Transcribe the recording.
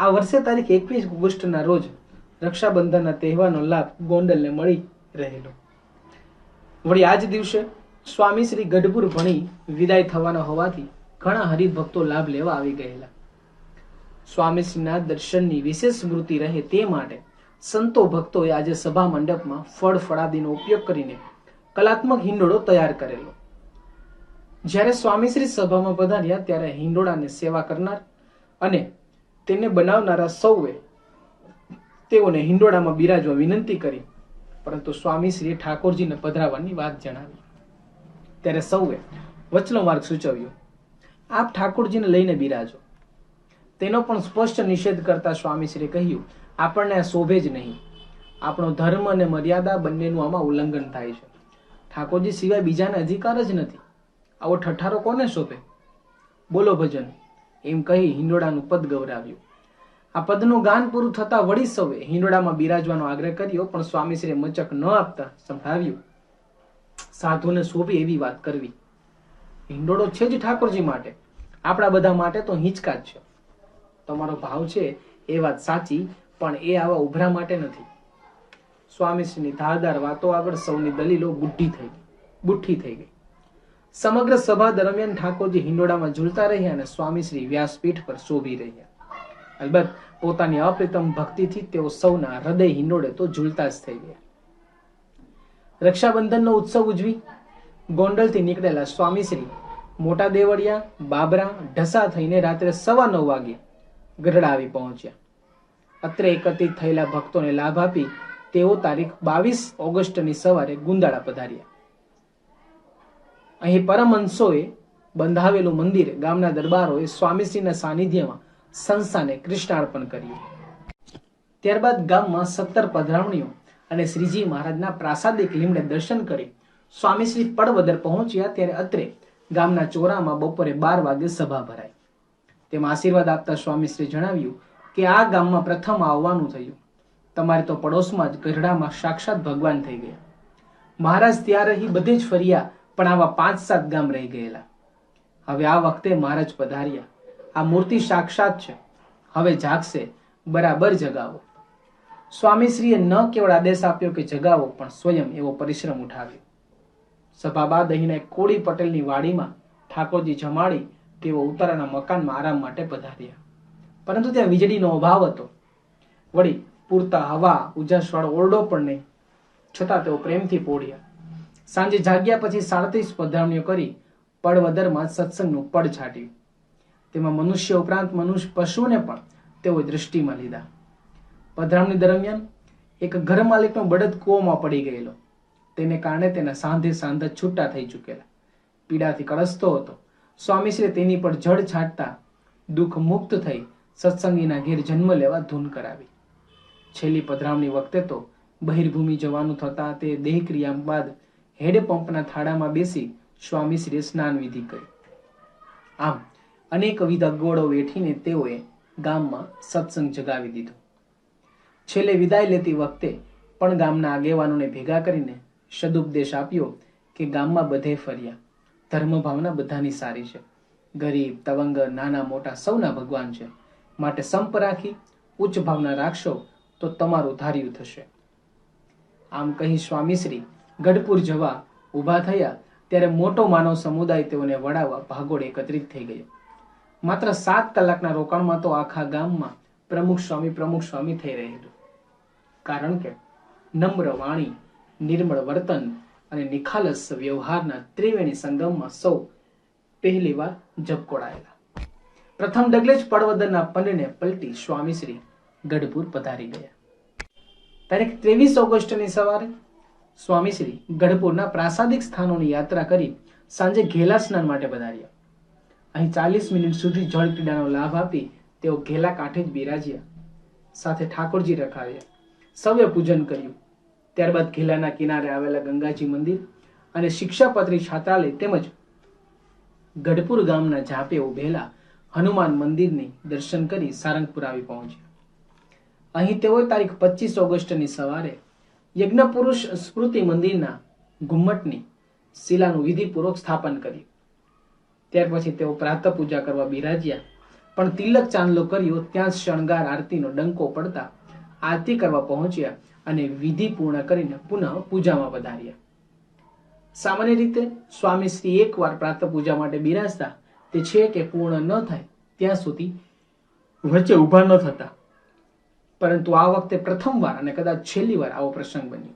આ વર્ષે તારીખ એકવીસ ઓગસ્ટના રોજ રક્ષાબંધનના તહેવારનો લાભ ગોંડલને મળી રહેલો. વળી આજ દિવસે સ્વામી શ્રી ગઢપુર ભણી વિદાય થવાના હોવાથી ઘણા હરિભક્તો લાભ લેવા આવી ગયેલા. સ્વામીશ્રીના દર્શનની વિશેષ સ્મૃતિ રહે તે માટે સંતો ભક્તોએ આજે સભા મંડપમાં ફળ ફળાદીનો ઉપયોગ કરીને કલાત્મક હિંડોળો તૈયાર કરેલો. જ્યારે સ્વામીશ્રી સભામાં પધાર્યા ત્યારે હિંડોળાને સેવા કરનાર અને તેને બનાવનારા સૌએ તેઓને હિંડોળામાં બિરાજવા વિનંતી કરી. પરંતુ સ્વામીશ્રીએ ઠાકોરજીને પધરાવવાની વાત જણાવી. ત્યારે સૌએ વચનો માર્ગ સૂચવ્યો. આપ ઠાકોરજીને લઈને બિરાજો. તેનો પણ સ્પષ્ટ નિષેધ કરતા સ્વામીશ્રીએ કહ્યું, આપણને આ શોભે જ નહીં. આપણો ધર્મ અને મર્યાદા બંનેનું આમાં ઉલ્લંઘન થાય છે. ઠાકોરજી સિવાય બીજાને અધિકાર જ નથી. આવો ઠઠારો કોને શોભે? બોલો ભજન. એમ કહી હિંડોળાનું પદ ગૌરાવ્યું. આ પદનું ગાન પૂરું થતા વળી સૌએ હિંડોળામાં બિરાજવાનો આગ્રહ કર્યો, પણ સ્વામીશ્રીએ મચક ન આપતા સંભળાવ્યું. સાધુને શોભે એવી વાત કરવી. હિંડોળો છે જ ઠાકોરજી માટે. આપણા બધા માટે તો હિંચકા જ છે. તમારો ભાવ છે એ વાત સાચી, પણ એ આવા ઉભરા માટે નથી. સ્વામીશ્રીની ધારદાર વાતો આગળ સૌની દલીલો બુઢી થઈ ગઈ બુઠ્ઠી થઈ ગઈ. સમગ્ર સભા દરમિયાન ઠાકોરજી હિંડોળામાં ઝૂલતા રહ્યા અને સ્વામીશ્રી વ્યાસપીઠ પર શોભી રહ્યા. અલબત્ત, પોતાની અપ્રિતમ ભક્તિથી તેઓ સૌના હૃદય હિંડોળે તો ઝૂલતા જ થઈ ગયા. રક્ષાબંધનનો ઉત્સવ ઉજવી ગોંડલથી નીકળેલા સ્વામીશ્રી મોટા દેવળિયા, બાબરા, ઢસા થઈને રાત્રે સવા નવ વાગે ગઢડા આવી પહોંચ્યા. અત્રે એકત્રિત થયેલા ભક્તોને લાભ આપી તેઓ તારીખ બાવીસ ઓગસ્ટની સવારે ગુંદાળા પધાર્યા. અહીં પરમહંસોએ બંધાવેલું મંદિર ગામના દરબારોએ સ્વામીશ્રીના સાનિધ્યમાં સંસ્થાને કૃષ્ણાર્પણ કર્યું. ત્યારબાદ ગામમાં સત્તર પધરાવણીઓ અને શ્રીજી મહારાજના પ્રાસાદિક લીમડે દર્શન કરી સ્વામીશ્રી પડવદર પહોંચ્યા ત્યારે અત્રે ગામના ચોરામાં બપોરે બાર વાગે સભા ભરાઈ. તેમાં આશીર્વાદ આપતા સ્વામીશ્રી જણાવ્યું કે આ ગામમાં પ્રથમ આવવાનું થયું. તમારે તો પડોશમાં જ ગઢડામાં સાક્ષાત ભગવાન થઈ ગયા. મહારાજ ત્યાં રહી બધે જ ફર્યા પણ આવા પાંચ સાત ગામ રહી ગયેલા. હવે આ વખતે મહારાજ પધાર્યા. આ મૂર્તિ સાક્ષાત છે. હવે જાગશે. બરાબર જગાવો. સ્વામીશ્રીએ ન કેવળ આદેશ આપ્યો કે જગાવો, પણ સ્વયં એવો પરિશ્રમ ઉઠાવ્યો. સભા બાદ અહીંના કોળી પટેલની વાડીમાં ઠાકોરજી જમાડી તેઓ ઉતારાના મકાનમાં આરામ માટે પધાર્યા. પરંતુ ત્યાં વીજળીનો અભાવ હતો. વળી પૂરતા હવા, ઉજાસવાળો ઓરડો પણ નહીં. છતાં તેઓ પ્રેમથી પોઢ્યા સાંજે જાગ્યા પછી સાડત્રીસ પધરામણીઓ કરી પડવદરમાં સત્સંગનું પડ છાટ્યું. તેમાં મનુષ્ય ઉપરાંત મનુષ્ય પશુને પણ તેઓ દૃષ્ટિમાં લીધા. પધરામણી દરમિયાન એક ઘર માલિકનો બળદ કૂવામાં પડી ગયેલો. તેને કારણે તેના સાંધે સાંધા છૂટા થઈ ચૂકેલા. પીડાથી કળસતો હતો. સ્વામીશ્રી તેની પર જળ છાંટતા દુઃખ મુક્ત થઈ સત્સંગીના ઘેર જન્મ લેવા ધૂન કરાવી. છેલ્લી પધરાવણી વખતે તો બહિર્ભૂમિ જવાનું થતા તે દેહક્રિયા બાદ હેડપંપના થાળામાં બેસી સ્વામીશ્રીએ સ્નાન વિધિ કરી. આમ અનેકવિધ અગવડો વેઠીને તેઓએ ગામમાં સત્સંગ જગાવી દીધો. છેલ્લે વિદાય લેતી વખતે પણ ગામના આગેવાનોને ભેગા કરીને સદુપદેશ આપ્યો કે ગામમાં બધે ફર્યા. ધર્મ ભાવના બધાની સારી છે. ગરીબ તવંગર નાના, મોટા સૌના ભગવાન છે. માટે સંપ રાખી, ઉચ્ચ ભાવના રાખશો તો તમારું ધાર્યું થશે. આમ કહી સ્વામીશ્રી ગઢપુર જવા ઊભા થયા ત્યારે મોટો માનવ સમુદાય તેઓને વડાવવા ભાગોળ એકત્રિત થઈ ગયો. માત્ર સાત કલાકના રોકાણમાં તો આખા ગામમાં પ્રમુખ સ્વામી પ્રમુખ સ્વામી થઈ રહેલું કારણ કે નમ્ર વાણી, નિર્મળ વર્તન અને નિખાલસ વ્યવહારના ત્રિવેણી સંગમમાં સૌ પહેલીવાર ઝપકોડાયેલા પ્રથમ ડગલે જ પડવદરના પન્નને પલટી સ્વામીશ્રી ગઢપુર પધારી ગયા. તારીખ ત્રેવીસ ઓગસ્ટની સવારે સ્વામીશ્રી ગઢપુરના પ્રાસાદિક સ્થાનોની યાત્રા કરી સાંજે ઘેલા સ્નાન માટે પધાર્યા. અહીં ચાલીસ મિનિટ સુધી જળ ક્રીડાનો લાભ આપી તેઓ ઘેલા કાંઠે જ બિરાજ્યા. સાથે ઠાકોરજી રખાવ્યા. સૌએ પૂજન કર્યું. ત્યારબાદ ઘેલાના કિનારે આવેલા ગંગાજી મંદિર અને શિક્ષાપત્રી છાત્રાલય તેમજ ગઢપુર ગામના ઝાપે ઉભેલા હનુમાન મંદિરની દર્શન કરી સારંગપુર આવી પહોંચ્યા. અહીં તેઓ તારીખ પચીસ ઓગસ્ટની સવારે યજ્ઞપુરુષ સ્મૃતિ મંદિરના ઘુમ્મટની શિલાનું વિધિપૂર્વક સ્થાપન કર્યું. ત્યાર પછી તેઓ પ્રાતઃ પૂજા કરવા બિરાજ્યા. પણ તિલક ચાંદલો કર્યો, ત્યાં શણગાર આરતીનો ડંકો પડતા આરતી કરવા પહોંચ્યા અને વિધિ પૂર્ણ કરીને પુનઃ પૂજામાં પધાર્યા. સામાન્ય રીતે સ્વામી શ્રી એકવાર પ્રાતઃ પૂજા માટે બિરાજતા, તે છે કે પૂર્ણ ન થાય, ત્યાં સુધી વચ્ચે ઊભા ન થતા. પરંતુ આ વખતે પ્રથમવાર અને કદાચ છેલ્લી વાર આવો પ્રસંગ બન્યો.